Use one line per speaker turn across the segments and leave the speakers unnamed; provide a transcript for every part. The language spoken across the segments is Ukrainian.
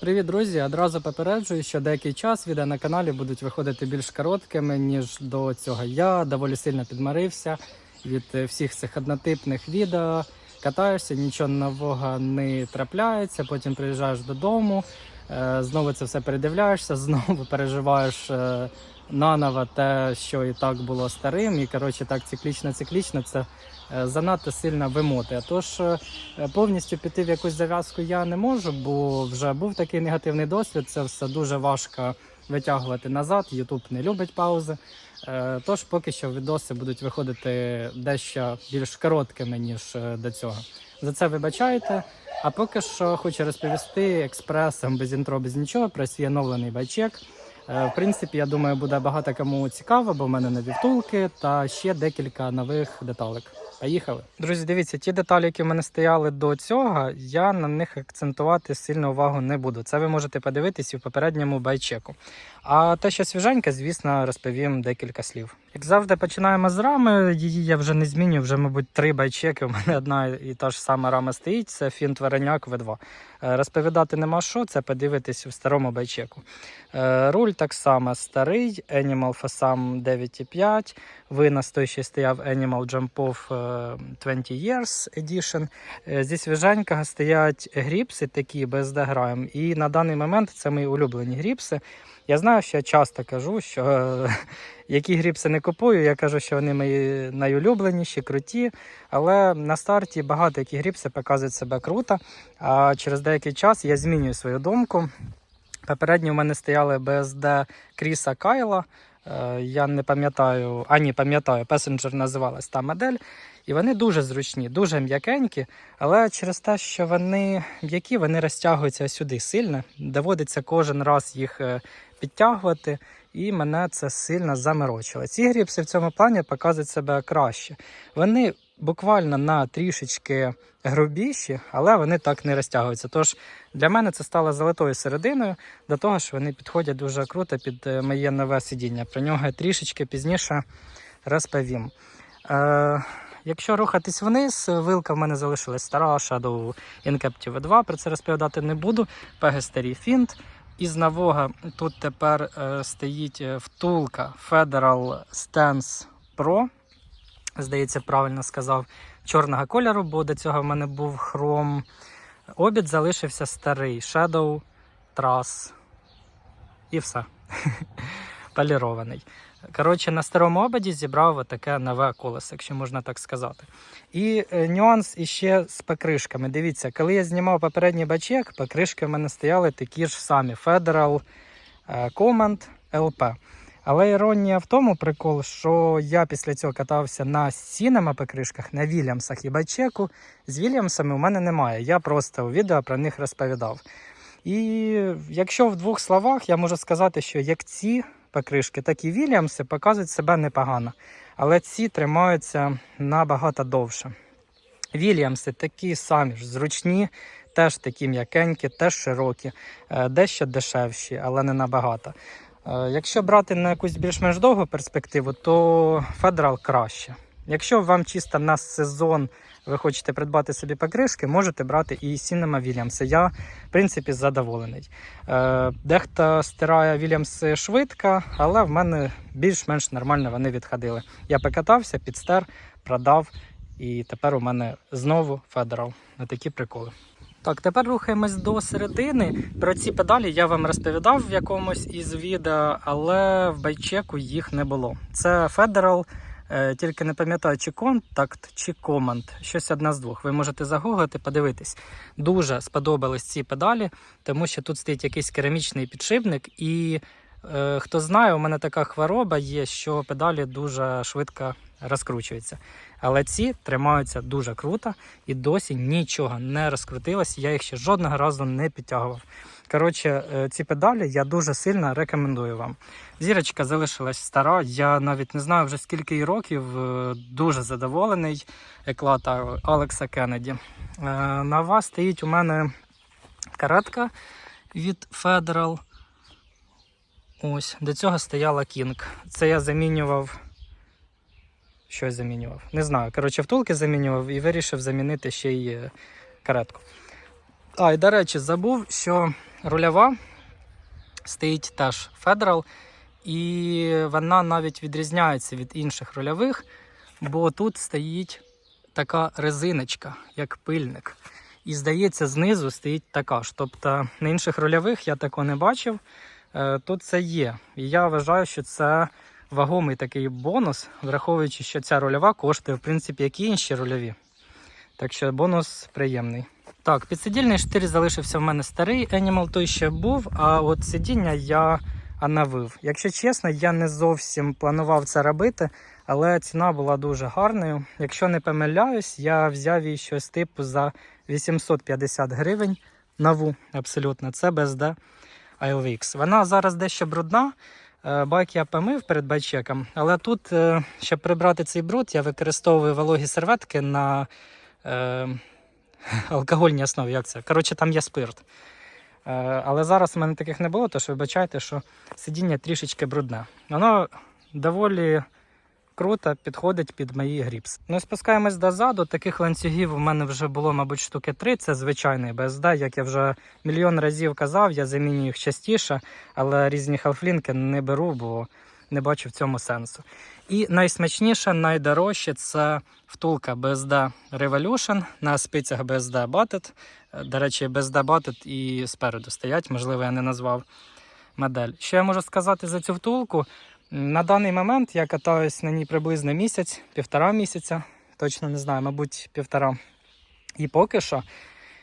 Привіт, друзі! Одразу попереджую, що деякий час відео на каналі будуть виходити більш короткими, ніж до цього. Я доволі сильно підмарився від е, всіх цих однотипних відео. Катаєшся, нічого нового не трапляється. Потім приїжджаєш додому, знову це все передивляєшся, знову переживаєш е, наново те, що і так було старим. І коротше, так циклічно-циклічно це е, занадто сильно вимотує. Тож е, повністю піти в якусь зав'язку я не можу, бо вже був такий негативний досвід. Це все дуже важко витягувати назад. Ютуб не любить паузи. Е, Тож поки що відоси будуть виходити дещо більш короткими, ніж е, до цього. За це вибачайте. А поки що хочу розповісти експресом без інтро, без нічого про свій оновлений байчек. Е, В принципі, я думаю, буде багато кому цікаво, бо в мене нові втулки та ще декілька нових деталек. Поїхали. Друзі, дивіться, ті деталі, які в мене стояли до цього, я на них акцентувати сильно увагу не буду. Це ви можете подивитись і в попередньому байчеку. А те, що свіженьке, звісно, розповім декілька слів. Як завжди, починаємо з рами. Її я вже не зміню, вже, мабуть, три байчеки. У мене одна і та ж сама рама стоїть. Це фінт Вареняк V2. Е, Розповідати нема що, це подивитись в старому байчеку. Е, Руль так само старий, Animal Fasam 9.5. Винос той ще стояв Animal Jump Off е, 20 Years Edition. Е, Зі свіженького стоять гріпси такі без деграєм. І на даний момент це мої улюблені гріпси. Я знаю, що я часто кажу, що е, які гріпси не купую, я кажу, що вони мої найулюбленіші, круті. Але на старті багато які гріпси показують себе круто. А через деякий час я змінюю свою думку. Попередні у мене стояли BSD Кріса Кайла. Е, Я не пам'ятаю, а ні, пам'ятаю, Passenger називалась та модель. І вони дуже зручні, дуже м'якенькі, але через те, що вони м'які, вони розтягуються сюди сильно. Доводиться кожен раз їх е, підтягувати, і мене це сильно заморочило. Ці гріпси в цьому плані показують себе краще. Вони буквально на трішечки грубіші, але вони так не розтягуються. Тож для мене це стало золотою серединою до того, що вони підходять дуже круто під е, моє нове сидіння. Про нього я трішечки пізніше розповім. Е, Якщо рухатись вниз, вилка в мене залишилась стара Shadow Incaptive 2, про це розповідати не буду. PG старий фінт. Із нового тут тепер е, стоїть е, втулка Federal Stance Pro. Здається, правильно сказав, чорного кольору, бо до цього в мене був хром. Обід залишився старий Shadow Truss. І все. Полірований. Коротше, на старому ободі зібрав таке нове колесо, якщо можна так сказати. І е, нюанс іще з покришками. Дивіться, коли я знімав попередній бачек, покришки в мене стояли такі ж самі Federal е, Command LP. Але іронія в тому прикол, що я після цього катався на сінема покришках, на Вільямсах і бачеку. З Вільямсами у мене немає. Я просто у відео про них розповідав. І якщо в двох словах я можу сказати, що як ці покришки, так і Вільямси показують себе непогано. Але ці тримаються набагато довше. Вільямси такі самі ж зручні, теж такі м'якенькі, теж широкі, е, дещо дешевші, але не набагато. Е, Якщо брати на якусь більш-менш довгу перспективу, то федерал краще. Якщо вам чисто на сезон ви хочете придбати собі покришки, можете брати і Cinema Williams. Я, в принципі, задоволений. Е, Дехто стирає Williams швидко, але в мене більш-менш нормально вони відходили. Я покатався, підстер, продав, і тепер у мене знову Federal. На такі приколи. Так, тепер рухаємось до середини. Про ці педалі я вам розповідав в якомусь із відео, але в байчеку їх не було. Це Federal, тільки не пам'ятаю, чи контакт, чи команд. Щось одна з двох. Ви можете загуглити, подивитись. Дуже сподобались ці педалі, тому що тут стоїть якийсь керамічний підшипник, і е, хто знає, у мене така хвороба є, що педалі дуже швидко розкручуються. Але ці тримаються дуже круто і досі нічого не розкрутилось. Я їх ще жодного разу не підтягував. Коротше, е, ці педалі я дуже сильно рекомендую вам. Зірочка залишилась стара. Я навіть не знаю вже скільки років. е, Дуже задоволений еклата Алекса Кеннеді. Е, На вас стоїть у мене каретка від Federal. Ось, до цього стояла King. Це я замінював. Щось замінював. Не знаю. Коротше, втулки замінював і вирішив замінити ще й е, каретку. А, і до речі, забув, що рульова стоїть теж Federal, і вона навіть відрізняється від інших рульових, бо тут стоїть така резиночка, як пильник. І здається, знизу стоїть така ж. Тобто на інших рульових я такого не бачив. Е, Тут це є. І я вважаю, що це вагомий такий бонус, враховуючи, що ця рульова коштує, в принципі, як і інші рульові. Так що бонус приємний. Так, підсидільний штир залишився в мене старий, Animal той ще був, а от сидіння я оновив. Якщо чесно, я не зовсім планував це робити, але ціна була дуже гарною. Якщо не помиляюсь, я взяв її щось типу за 850 гривень нову, абсолютно. Це BSD ILX. Вона зараз дещо брудна. Е, Байк я помив перед байчеком, але тут, е, щоб прибрати цей бруд, я використовую вологі серветки на е, алкогольній основі. Як це? Коротше, там є спирт. Е, але зараз у мене таких не було, тож вибачайте, що сидіння трішечки брудне. Воно доволі круто підходить під мої гріпс. Ну спускаємось дозаду. Таких ланцюгів у мене вже було, мабуть, штуки три. Це звичайний BSD, як я вже мільйон разів казав, я замінюю їх частіше, але різні халфлінки не беру, бо не бачу в цьому сенсу. І найсмачніше, найдорожче це втулка BSD Revolution на спицях BSD Batted. До речі, BSD Batted і спереду стоять, можливо, я не назвав модель. Що я можу сказати за цю втулку? На даний момент я катаюсь на ній приблизно місяць, півтора місяця, точно не знаю, мабуть, півтора. І поки що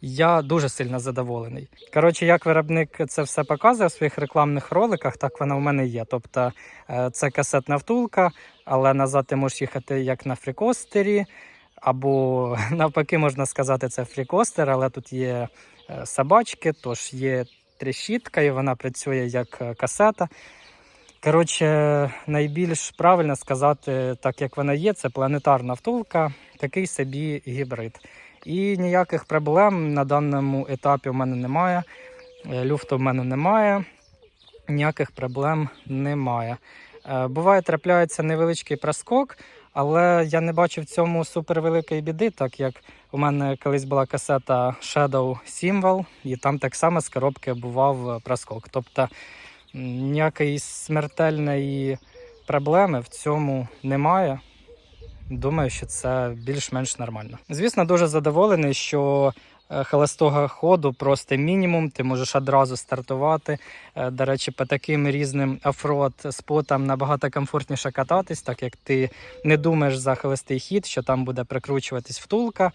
я дуже сильно задоволений. Коротше, як виробник це все показує в своїх рекламних роликах, так вона в мене є. Тобто е, це касетна втулка, але назад ти можеш їхати як на фрікостері, або навпаки, можна сказати, це фрікостер, але тут є е, собачки, тож є трещітка, і вона працює як е, касета. Коротше, найбільш правильно сказати, так як вона є, це планетарна втулка, такий собі гібрид. І ніяких проблем на даному етапі в мене немає. Е, Люфту в мене немає, ніяких проблем немає. Е, Буває, трапляється невеличкий проскок, але я не бачив в цьому супервеликої біди, так як у мене колись була касета Shadow Symbol, і там так само з коробки бував е, проскок. Тобто ніякої смертельної проблеми в цьому немає. Думаю, що це більш-менш нормально. Звісно, дуже задоволений, що е, холостого ходу просто мінімум. Ти можеш одразу стартувати. Е, До речі, по таким різним оффроад спотам набагато комфортніше кататись, так як ти не думаєш за холостий хід, що там буде прикручуватись втулка. Е,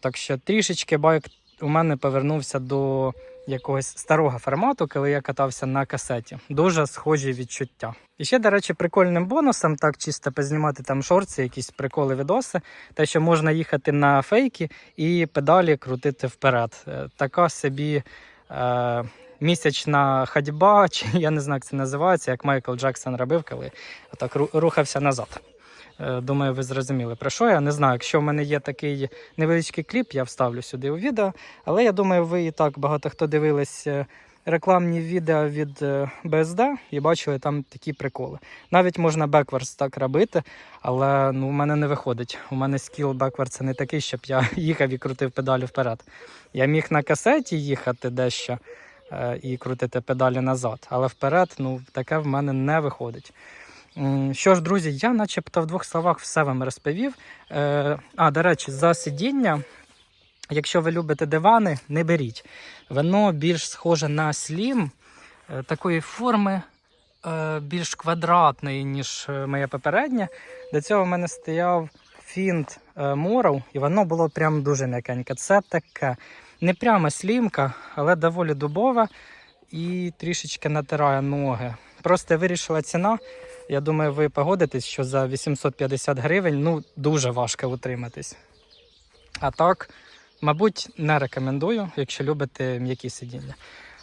Так що трішечки байк у мене повернувся до якогось старого формату, коли я катався на касеті. Дуже схожі відчуття. І ще, до речі, прикольним бонусом, так чисто познімати там шорти, якісь приколи відоси, те, що можна їхати на фейки і педалі крутити вперед. Е, Така собі. Е- Місячна ходьба, чи я не знаю, як це називається, як Майкл Джексон робив, коли так рухався назад. Е, Думаю, ви зрозуміли про що я. Не знаю, якщо в мене є такий невеличкий кліп, я вставлю сюди у відео. Але я думаю, ви і так багато хто дивились е, рекламні відео від е, BSD і бачили там такі приколи. Навіть можна бекверс так робити, але ну, у мене не виходить. У мене скіл бекверса не такий, щоб я їхав і крутив педалі вперед. Я міг на касеті їхати дещо і крутити педалі назад, але вперед ну, таке в мене не виходить. Що ж, друзі, я начебто в двох словах все вам розповів. Е, А, до речі, за сидіння, якщо ви любите дивани, не беріть. Воно більш схоже на слім е, такої форми, е, більш квадратної, ніж моє попереднє. До цього в мене стояв фінт Моров, і воно було прям дуже м'якеньке. Це таке не прямо слімка, але доволі дубова і трішечки натирає ноги. Просто вирішила ціна. Я думаю, ви погодитесь, що за 850 гривень ну, дуже важко утриматись. А так, мабуть, не рекомендую, якщо любите м'які сидіння.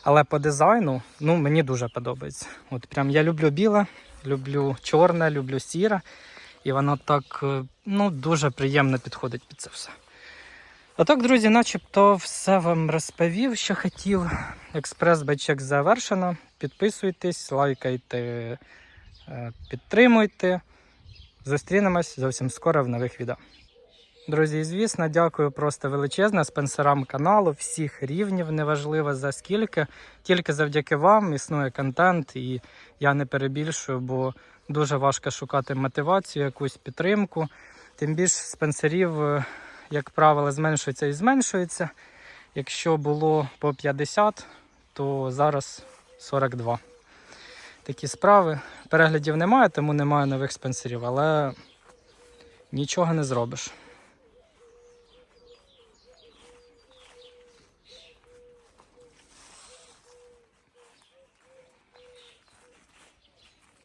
Але по дизайну ну, мені дуже подобається. От прям я люблю біле, люблю чорне, люблю сіре. І воно так е, ну, дуже приємно підходить під це все. А так, друзі, начебто все вам розповів, що хотів. Експрес-бачек завершено. Підписуйтесь, лайкайте, підтримуйте. Зустрінемось зовсім скоро в нових відео. Друзі, звісно, дякую просто величезне спонсорам каналу, всіх рівнів, неважливо за скільки. Тільки завдяки вам існує контент, і я не перебільшую, бо дуже важко шукати мотивацію, якусь підтримку. Тим більше спонсорів, е, як правило, зменшується і зменшується. Якщо було по 50, то зараз 42. Такі справи. Переглядів немає, тому немає нових спонсорів, але нічого не зробиш.